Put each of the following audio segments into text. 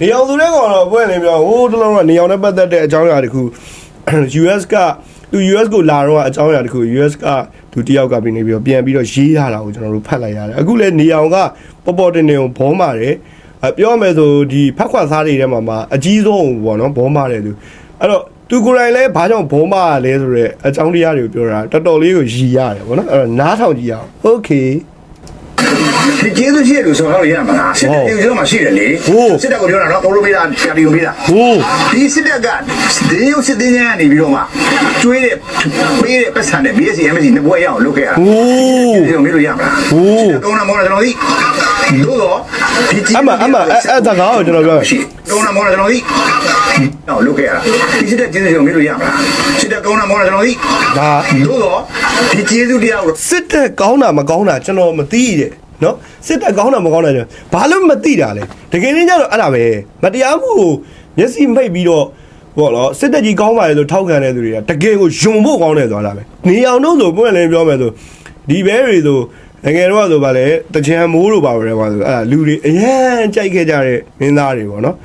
နေအောင်သူတဲ့ကောင်တော့ပွင့်လင်းပြောဟိုးတလုံးကနေအောင်နဲ့ပတ်သက်တဲ့အကြောင်းအရာတခု US ကသူ US ကိုလာတော့အကြောင်းအရာတခု US ကသူတယောက်ကပြီးနေပြီးတော့ပြန်ပြီးတော့ရေးရတာကိုကျွန်တော်တို့ဖတ်လိုက်ရတယ်အခုလည်းနေအောင်ကပေါ်ပေါ်တင်တင်ကိုဘောမာတယ်အပြောရမယ်ဆိုဒီဖက်ခွာစားတွေထဲမှာမှာအကြီးဆုံးပေါ့နော်ဘောမာတယ်သူအဲ့တော့သူကိုယ်တိုင်လည်းဘာကြောင့်ဘောမာရလဲဆိုတော့အကြောင်းတရားတွေကိုပြောတာတော်တော်လေးကိုရည်ရတယ်ပေါ့နော်အဲ့တော့နားထောင်ကြည့်အောင် Okay ဒီကျေးဇူးရှိတယ်လို့ဆိုတော့ရမှာလားစစ်တပ်ဒီကျွန်တော်မှရှိတယ်လေဟိုးစစ်တပ်ကိုပြောတာတော့တော်လို့ပေးတာဆရာတီကိုပေးတာဟိုးဒီစစ်တပ်ကဒီရုပ်စစ်တင်းချင်းကနေပြီးတော့မှကျွေးတဲ့ပေးတဲ့ပတ်စံနဲ့ BSC MSC နှစ်ဘွဲရအောင်လုပ်ခဲ့တာဟိုးဒီလိုမေးလို့ရမှာလားဟိုးတုံးနာမောင်းတာကျွန်တော်သိတို့တော့ဒီကျေးအမအမအဲ့အဲ့ဒါကောကျွန်တော်ပြောရှိတုံးနာမောင်းတာကျွန်တော်သိတော့လုပ်ခဲ့ရတာဒီစစ်တပ်ကျေးဇူးကျွန်တော်မေးလို့ရမှာလားစစ်တပ်တုံးနာမောင်းတာကျွန်တော်သိဒါတို့တော့ဒီကျေးဇူးတရားကိုစစ်တက်ကောင်းတာမကောင်းတာကျွန်တော်မသိတဲ့ နော်စစ်တက်ကောင်းတာမကောင်းတာကျွန်တော်ဘာလို့မသိတာလဲတကယ်ချင်းကျတော့အဲ့ဒါပဲမတရားမှုကိုမျက်စိမိတ်ပြီးတော့ဘောနော်စစ်တက်ကြီးကောင်းပါလေဆိုထောက်ခံတဲ့သူတွေကတကယ်ကိုယုံဖို့ကောင်းတယ်သွားတာပဲနေအောင်တော့ဆိုပွင့်လင်းပြောမယ်ဆိုဒီဘဲတွေဆိုငယ်ငယ်တော့ဆိုပါလေတချံမိုးလိုပါပဲကွာဆိုအဲ့ဒါလူတွေအရန်ကြိုက်ခဲ့ကြတဲ့မင်းသားတွေပေါ့နော်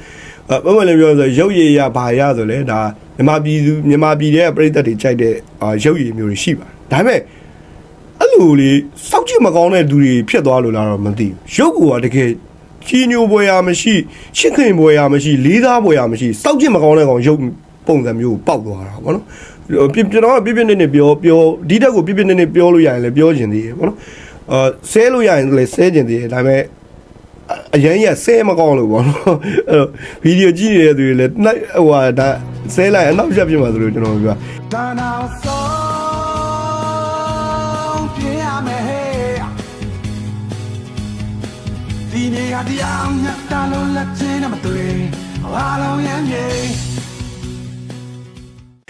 အဲ့ပုံမှန်လည်းပြောဆိုရုပ်ရည်ရဘာရဆိုလဲဒါမြန်မာပြည်သူမြန်မာပြည်ရဲ့ပြည်သက်တွေကြိုက်တဲ့အာရုပ်ရည်မျိုးတွေရှိပါတယ်ဒါပေမဲ့အဲ့လိုလေစောက်ကြည့် မကောင်းတဲ့သူတွေဖြစ်သွားလို့လားတော့မသိဘူးရုပ်ကတကယ်ကြီးညိုပွဲရမရှိရှစ်ခင်ပွဲရမရှိလေးသားပွဲရမရှိစောက်ကြည့်မကောင်းတဲ့ကောင်ရုပ်ပုံစံမျိုးကိုပေါက်သွားတာဗောနော်ပြကျွန်တော်ကပြပြနေနေပြောပြောဒီတက်ကိုပြပြနေနေပြောလို့ရရင်လည်းပြောချင်သေးတယ်ဗောနော်အာဆဲလို့ရရင်လည်းဆဲချင်သေးတယ်ဒါပေမဲ့အရင်ရဆဲမကောင်းလို့ဗောနော်အဲ့တော့ဗီဒီယိုကြည့်နေတဲ့သူတွေလည်းနှိုက်ဟိုဟာဒါဆဲလိုက်အနောက်ရက်ပြမှာဆိုလို့ကျွန်တော်ပြောဒါ ဒီနေရာတရားမြတ်တာလုံးလက်ချင်းနဲ့မတွေ့အားလုံး